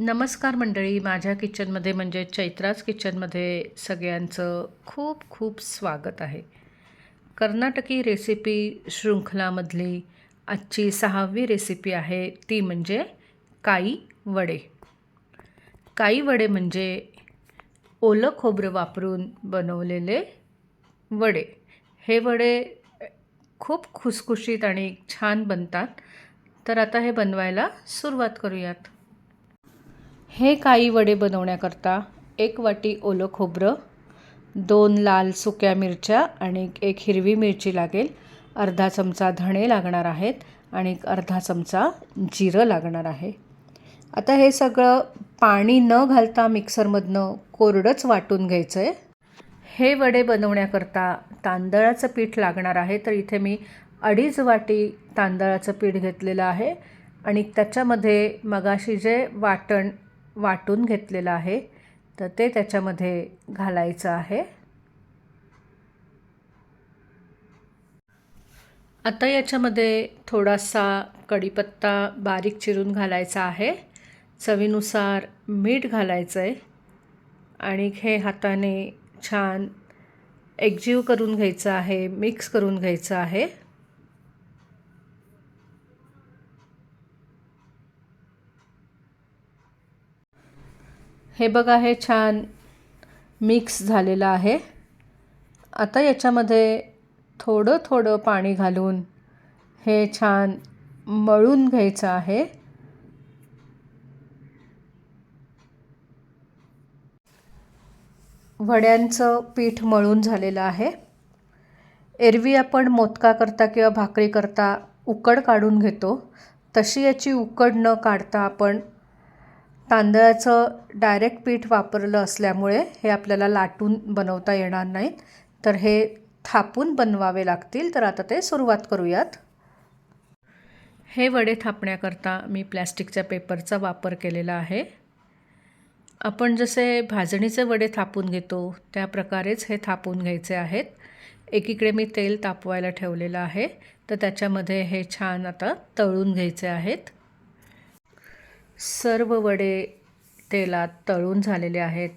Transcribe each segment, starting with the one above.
नमस्कार मंडळी. माझ्या किचनमध्ये म्हणजे चैत्राज किचनमध्ये सगळ्यांचं खूप खूप स्वागत आहे. कर्नाटकी रेसिपी शृंखलामधली आजची सहावी रेसिपी आहे. ती म्हणजे काई वडे. काई वडे म्हणजे ओलं खोबरं वापरून बनवलेले वडे. हे वडे खूप खुसखुशीत आणि छान बनतात. तर आता हे बनवायला सुरुवात करूयात. हे काही वडे बनवण्याकरता एक वाटी ओलं खोबरं दोन लाल सुक्या मिरच्या आणि एक हिरवी मिरची लागेल. अर्धा चमचा धणे लागणार आहेत आणि अर्धा चमचा जिरं लागणार आहे. आता हे सगळं पाणी न घालता मिक्सरमधनं कोरडंच वाटून घ्यायचं आहे हे वडे बनवण्याकरता तांदळाचं पीठ लागणार आहे. तर इथे मी अडीच वाटी तांदळाचं पीठ घेतलेलं आहे आणि त्याच्यामध्ये मगाशी जे वाटण वाटून घेतलेलं आहे. तर ते त्याच्यामध्ये घालायचं आहे. आता याच्यामध्ये थोडासा कढीपत्ता बारीक चिरून घालायचा आहे. चवीनुसार मीठ घालायचं आहे आणि हे हाताने छान एकजीव करून घ्यायचं आहे मिक्स करून घ्यायचं आहे. हे बघा हे छान मिक्स झालेलं आहे. आता याच्यामध्ये थोडं थोडं पाणी घालून हे छान मळून घ्यायचं आहे. वड्यांचं पीठ मळून झालेलं आहे. एरवी आपण मोदका करता किंवा भाकरी करता उकड काढून घेतो. तशी याची उकड न काढता आपण तांदळाचं डायरेक्ट पीठ वापरलं असल्यामुळे हे आपल्याला लाटून बनवता येणार नाहीत. तर हे थापून बनवावे लागतील. तर आता ते सुरुवात करूयात. हे वडे थापण्याकरता मी प्लॅस्टिकच्या पेपरचा वापर केलेला आहे. आपण जसे भाजणीचे वडे थापून घेतो त्या प्रकारेच हे थापून घ्यायचे आहेत. एकीकडे मी तेल तापवायला ठेवलेलं आहे. तर त्याच्यामध्ये हे छान आता तळून घ्यायचे आहेत. सर्व वडे तेलात तळून झालेले आहेत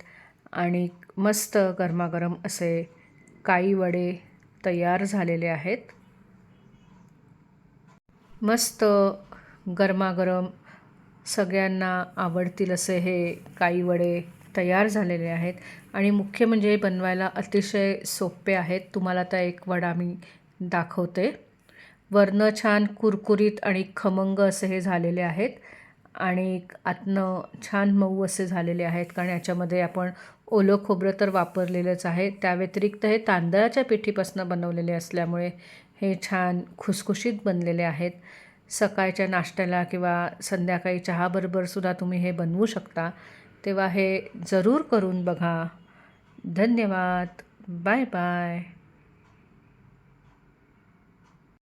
आणि मस्त गरमागरम असे काही वडे तयार झालेले आहेत. मस्त गरमागरम सगळ्यांना आवडतील असे हे काही वडे तयार झालेले आहेत. आणि मुख्य म्हणजे बनवायला अतिशय सोपे आहेत. तुम्हाला आता एक वडा मी दाखवते. वरनं छान कुरकुरीत आणि खमंग असे हे झालेले आहेत. आणि आतनं छान मऊ असे झालेले आहेत कारण याच्यामध्ये आपण ओलं खोबरं तर वापरलेलंच आहे. त्या व्यतिरिक्त हे तांदळाच्या पिठीपासून बनवलेले असल्यामुळे हे छान खुसखुशीत बनलेले आहेत. सकाळच्या नाश्त्याला किंवा संध्याकाळी चहाबरोबरसुद्धा तुम्ही हे बनवू शकता. तेव्हा हे जरूर करून बघा. धन्यवाद. Bye bye.